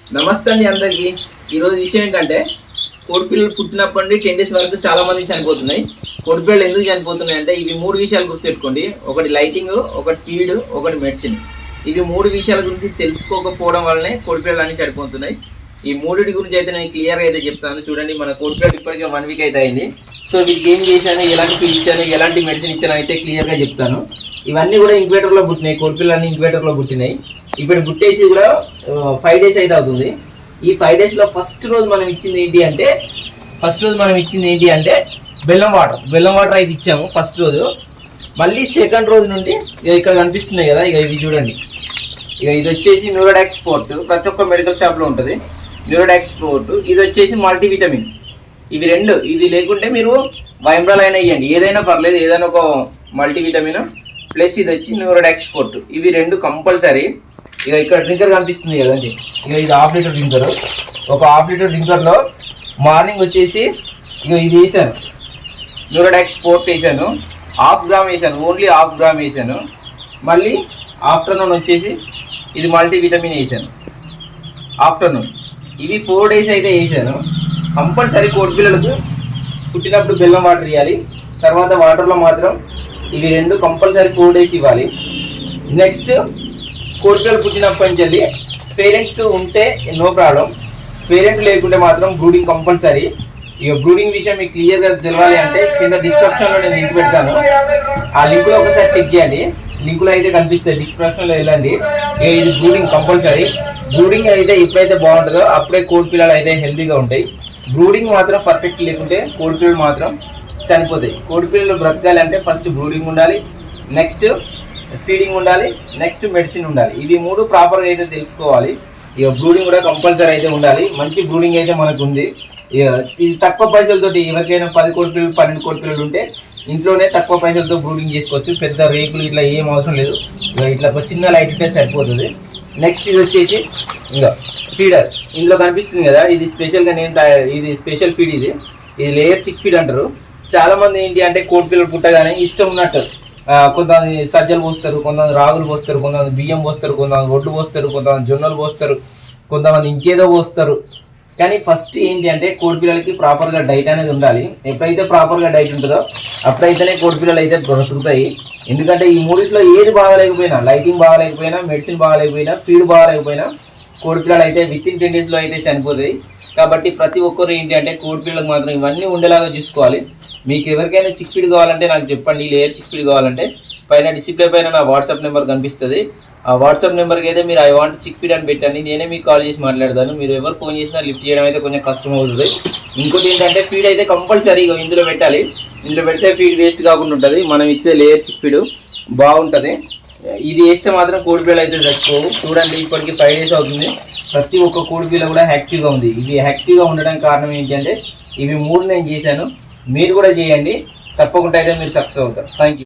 నమస్తే అండి అందరికీ. ఈరోజు విషయం ఏంటంటే కోడిపిల్లలు పుట్టినప్పటి నుండి టెన్ డేస్ వరకు చాలా మంది చనిపోతున్నాయి. కోడిపిల్లలు ఎందుకు చనిపోతున్నాయి అంటే ఇవి మూడు విషయాలు గుర్తుపెట్టుకోండి. ఒకటి లైటింగ్ ఒకటి ఫీడ్ ఒకటి మెడిసిన్. ఇవి మూడు విషయాల గురించి తెలుసుకోకపోవడం వల్లనే కోడిపిల్లలు అన్ని చనిపోతున్నాయి. ఈ మూడింటి గురించి అయితే నేను క్లియర్గా అయితే చెప్తాను. చూడండి మన కోడిపిల్లలు ఇప్పటికే వన్ వీక్ అయితే అయింది. సో వీటికి ఏం చేశాను ఎలాంటి ఫీడ్ ఇచ్చాను ఎలాంటి మెడిసిన్ ఇచ్చాను అయితే క్లియర్గా చెప్తాను. ఇవన్నీ కూడా ఇంక్యుబేటర్లో పుట్టినాయి కోడిపిల్లలు అన్ని ఇంక్యుబేటర్లో పుట్టినాయి. ఇప్పుడు పుట్టేసి కూడా ఫైవ్ డేస్ అయితే అవుతుంది. ఈ ఫైవ్ డేస్లో ఫస్ట్ రోజు మనం ఇచ్చింది ఏంటి అంటే ఫస్ట్ రోజు మనం ఇచ్చింది ఏంటి అంటే బెల్లం వాటర్. బెల్లం వాటర్ అయితే ఇచ్చాము ఫస్ట్ రోజు. మళ్ళీ సెకండ్ రోజు నుండి ఇక ఇక్కడ కనిపిస్తున్నాయి కదా ఇక ఇవి చూడండి. ఇక ఇది వచ్చేసి న్యూరోడాక్స్ స్పోర్ట్ ప్రతి ఒక్క మెడికల్ షాప్లో ఉంటుంది. న్యూరోడాక్స్ స్పోర్ట్ ఇది వచ్చేసి మల్టీవిటమిన్ ఇవి రెండు. ఇది లేకుంటే మీరు వైమ్రాల్ అయినా ఇవ్వండి ఏదైనా పర్లేదు ఏదైనా ఒక మల్టీవిటమిన్ ప్లస్ ఇది వచ్చి న్యూరోడాక్స్ స్పోర్ట్ ఇవి రెండు కంపల్సరీ ఇక ఇక్కడ డ్రింకర్ కనిపిస్తుంది కదండి. ఇక ఇది హాఫ్ లీటర్ డ్రింకర్ ఒక హాఫ్ లీటర్ డ్రింకర్లో మార్నింగ్ వచ్చేసి ఇక ఇది వేసాను. న్యూరోడాక్స్ స్పోర్ట్ వేసాను. హాఫ్ గ్రామ్ వేసాను. ఓన్లీ హాఫ్ గ్రామ్ వేసాను. మళ్ళీ ఆఫ్టర్నూన్ వచ్చేసి ఇది మల్టీవిటమిన్ వేసాను. ఆఫ్టర్నూన్ ఇవి ఫోర్ డేస్ అయితే వేసాను. కంపల్సరీ కోడి పిల్లలకు పుట్టినప్పుడు బెల్లం వాటర్ ఇవ్వాలి. తర్వాత వాటర్లో మాత్రం ఇవి రెండు కంపల్సరీ ఫోర్ డేస్ ఇవ్వాలి. నెక్స్ట్ కోడిపిల్లలు పుట్టినప్పటి నుంచి వెళ్ళి పేరెంట్స్ ఉంటే నో ప్రాబ్లం. పేరెంట్ లేకుంటే మాత్రం బ్రూడింగ్ కంపల్సరీ. ఇక బ్రూడింగ్ విషయం మీకు క్లియర్గా తెలవాలి అంటే కింద డిస్క్రిప్షన్లో నేను లింక్ పెడతాను. ఆ లింక్లో ఒకసారి చెక్ చేయండి. లింకులో అయితే కనిపిస్తాయి. డిస్క్రిప్షన్లో వెళ్ళండి. ఇక ఇది బ్రూడింగ్ కంపల్సరీ. బ్రూడింగ్ అయితే ఎప్పుడైతే బాగుంటుందో అప్పుడే కోడి పిల్లలు అయితే హెల్తీగా ఉంటాయి. బ్రూడింగ్ మాత్రం పర్ఫెక్ట్ లేకుంటే కోడి పిల్లలు మాత్రం చనిపోతాయి. కోడి పిల్లలు బ్రతకాలంటే ఫస్ట్ బ్రూడింగ్ ఉండాలి. నెక్స్ట్ ఫీడింగ్ ఉండాలి నెక్స్ట్ మెడిసిన్ ఉండాలి. ఇవి మూడు ప్రాపర్గా అయితే తెలుసుకోవాలి. ఇక బ్రూడింగ్ కూడా కంపల్సరీ అయితే ఉండాలి. మంచి బ్రూడింగ్ అయితే మనకు ఉంది ఇక ఇది తక్కువ పైసలతోటి ఎవరికైనా పది కోటి పిల్లలు పన్నెండు కోడి పిల్లలు ఉంటే ఇంట్లోనే తక్కువ పైసలతో బ్రూడింగ్ చేసుకోవచ్చు. పెద్ద రేకులు ఇట్లా ఏం అవసరం లేదు. ఇక ఇట్లా ఒక చిన్న లైట్ ఉంటే సరిపోతుంది. నెక్స్ట్ ఇది వచ్చేసి ఇంకా ఫీడర్ ఇందులో కనిపిస్తుంది కదా ఇది స్పెషల్గా నేను ఇది స్పెషల్ ఫీడ్ ఇది. ఇది లేయర్ చిక్ ఫీడ్ అంటారు. చాలామంది ఏంటి అంటే కోడి పిల్లలు పుట్టగానే ఇష్టం ఉన్నట్టు కొంతమంది సజ్జలు పోస్తారు కొంతమంది రాగులు పోస్తారు కొంతమంది బియ్యం పోస్తారు కొంతమంది ఒడ్లు పోస్తారు కొంతమంది జొన్నలు పోస్తారు కొంతమంది ఇంకేదో పోస్తారు. కానీ ఫస్ట్ ఏంటి అంటే కోడిపిల్లలకి ప్రాపర్గా డైట్ అనేది ఉండాలి. ఎప్పుడైతే ప్రాపర్గా డైట్ ఉంటుందో అప్పుడైతేనే కోడిపిల్లలు అయితే బ్రతుకుతాయి. ఎందుకంటే ఈ మూడిట్లో ఏది బాగాలేకపోయినా లైటింగ్ బాగాలేకపోయినా మెడిసిన్ బాగాలేకపోయినా ఫీడ్ బాగాలేకపోయినా కోడిపిల్లలు అయితే విత్ ఇన్ టెన్ డేస్లో అయితే చనిపోతాయి. కాబట్టి ప్రతి ఒక్కరు ఏంటి అంటే కోడిపిల్లలకు మాత్రం ఇవన్నీ ఉండేలాగా చూసుకోవాలి. మీకు ఎవరికైనా చిక్ ఫీడ్ కావాలంటే నాకు చెప్పండి లేయర్ చిక్ ఫీడ్ కావాలంటే. పైన డిస్ప్లే పైన నా వాట్సాప్ నెంబర్ కనిపిస్తుంది. ఆ వాట్సాప్ నెంబర్కి అయితే మీరు ఐ వాంట్ చిక్ ఫీడ్ అని పెట్టండి. నేనే మీకు కాల్ చేసి మాట్లాడతాను. మీరు ఎవరు ఫోన్ చేసినా లిఫ్ట్ చేయడం అయితే కొంచెం కష్టం అవుతుంది. ఇంకోటి ఏంటంటే ఫీడ్ అయితే కంపల్సరీ ఇందులో పెట్టాలి. ఇందులో పెడితే ఫీడ్ వేస్ట్ కాకుండా ఉంటుంది. మనం ఇచ్చే లేయర్ చిక్ ఫీడ్ బాగుంటుంది. ఇది వేస్తే మాత్రం కోడి పిల్లలు అయితే చచ్చిపోవు చూడండి ఇప్పటికి ఫైవ్ డేస్ అవుతుంది. ప్రతి ఒక్క కోడి కూడా యాక్టివ్గా ఉంది. ఇది యాక్టివ్గా ఉండడానికి కారణం ఏంటంటే ఇవి మూడు నేను చేశాను. మీరు కూడా చేయండి. తప్పకుండా అయితే మీరు సక్సెస్ అవుతారు. Thank you